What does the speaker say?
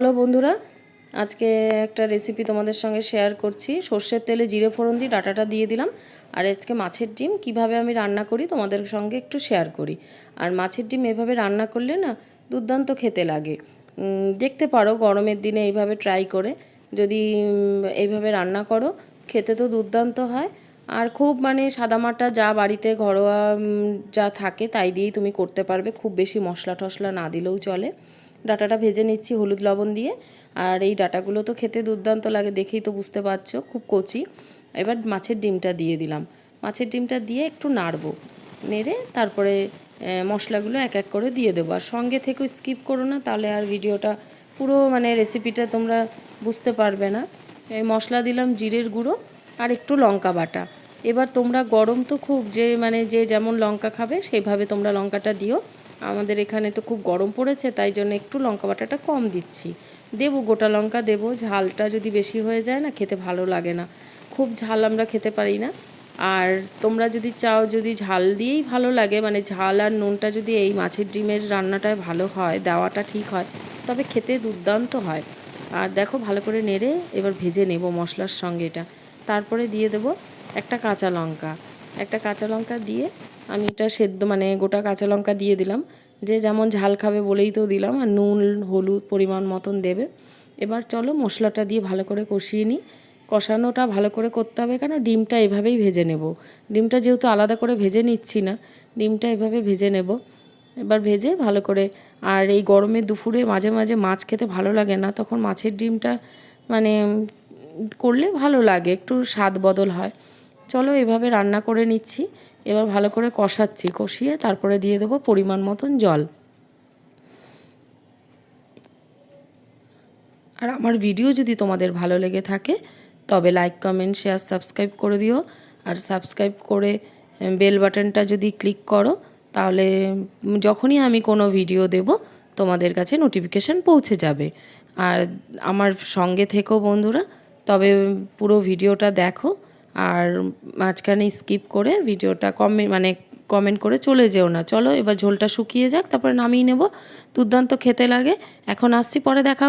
Hello বন্ধুরা, আজকে একটা রেসিপি তোমাদের সঙ্গে শেয়ার করছি। সর্ষের তেলে জিরে ফোড়ন দিয়ে ডাটাটা দিয়ে দিলাম। আর আজকে মাছের ডিম কীভাবে আমি রান্না করি তোমাদের সঙ্গে একটু শেয়ার করি। আর মাছের ডিম এভাবে রান্না করলে না দুর্দান্ত খেতে লাগে। দেখতে পারো গরমের দিনে এইভাবে ট্রাই করে। যদি এইভাবে রান্না করো, খেতে তো দুর্দান্ত হয়। আর খুব মানে সাদামাটা যা বাড়িতে ঘরোয়া যা থাকে তাই দিয়েই তুমি করতে পারবে। খুব বেশি মশলা টশলা না দিলেও চলে। ডাটাটা ভেজে নিচ্ছি হলুদ লবণ দিয়ে। আর এই ডাটাগুলো তো খেতে দুর্দান্ত লাগে, দেখেই তো বুঝতে পারছ, খুব কচি। এবার মাছের ডিমটা দিয়ে দিলাম। মাছের ডিমটা দিয়ে একটু নাড়বো, নেড়ে তারপরে মশলাগুলো এক এক করে দিয়ে দেবো। আর সঙ্গে থেকেও স্কিপ করো না, তাহলে আর ভিডিওটা পুরো মানে রেসিপিটা তোমরা বুঝতে পারবে না। এই মশলা দিলাম জিরের গুঁড়ো আর একটু লঙ্কা বাটা। এবার তোমরা গরম তো খুব যে মানে যে যেমন লঙ্কা খাবে, সেইভাবে তোমরা লঙ্কাটা দিও। আমাদের এখানে তো খুব গরম পড়েছে, তাই জন্য একটু লঙ্কা বাটাটা কম দিচ্ছি। দেবো, গোটা লঙ্কা দেবো, ঝালটা যদি বেশি হয়ে যায় না, খেতে ভালো লাগে না। খুব ঝাল আমরা খেতে পারি না। আর তোমরা যদি চাও, যদি ঝাল দিয়েই ভালো লাগে মানে ঝাল আর নুনটা যদি এই মাছের ডিমের রান্নাটায় ভালো হয়, দেওয়াটা ঠিক হয়, তবে খেতে দুর্দান্ত হয়। আর দেখো, ভালো করে নেড়ে এবার ভেজে নেব মশলার সঙ্গে এটা। তারপরে দিয়ে দেবো একটা কাঁচা লঙ্কা। একটা কাঁচা লঙ্কা দিয়ে আমি এটা সেদ্ধ মানে গোটা কাঁচা লঙ্কা দিয়ে দিলাম। যে যেমন ঝাল খাবে বলেই তো দিলাম, আর নুন, হলুদ পরিমাণ মতন দেবে। এবার চলো মশলাটা দিয়ে ভালো করে কষিয়ে নিই। কষানোটা ভালো করে করতে হবে, কেন ডিমটা এভাবেই ভেজে নেব। ডিমটা যেহেতু আলাদা করে ভেজে নিচ্ছি না, ডিমটা এভাবে ভেজে নেব। এবার ভেজে ভালো করে, আর এই গরমে দুপুরে মাঝে মাঝে মাছ খেতে ভালো লাগে না, তখন মাছের ডিমটা মানে করলে ভালো লাগে, একটু স্বাদ বদল হয়। চলো এভাবে রান্না করে নিচ্ছি। এবার ভালো করে কষাচ্ছি। কষিয়ে তারপরে দিয়ে দেবো পরিমাণ মতন জল। আর আমার ভিডিও যদি তোমাদের ভালো লেগে থাকে, তবে লাইক কমেন্ট শেয়ার সাবস্ক্রাইব করে দিও। আর সাবস্ক্রাইব করে বেল বাটনটা যদি ক্লিক করো, তাহলে যখনই আমি কোনো ভিডিও দেব, তোমাদের কাছে নোটিফিকেশান পৌঁছে যাবে। আর আমার সঙ্গে থেকো বন্ধুরা, তবে পুরো ভিডিওটা দেখো। আর মাঝখানে স্কিপ করে ভিডিওটা কমে মানে কমেন্ট করে চলে যেও না। চলো, এবার ঝোলটা শুকিয়ে যাক, তারপরে নামিয়ে নেব। দুর্দান্ত খেতে লাগে। এখন আসছি, পরে দেখা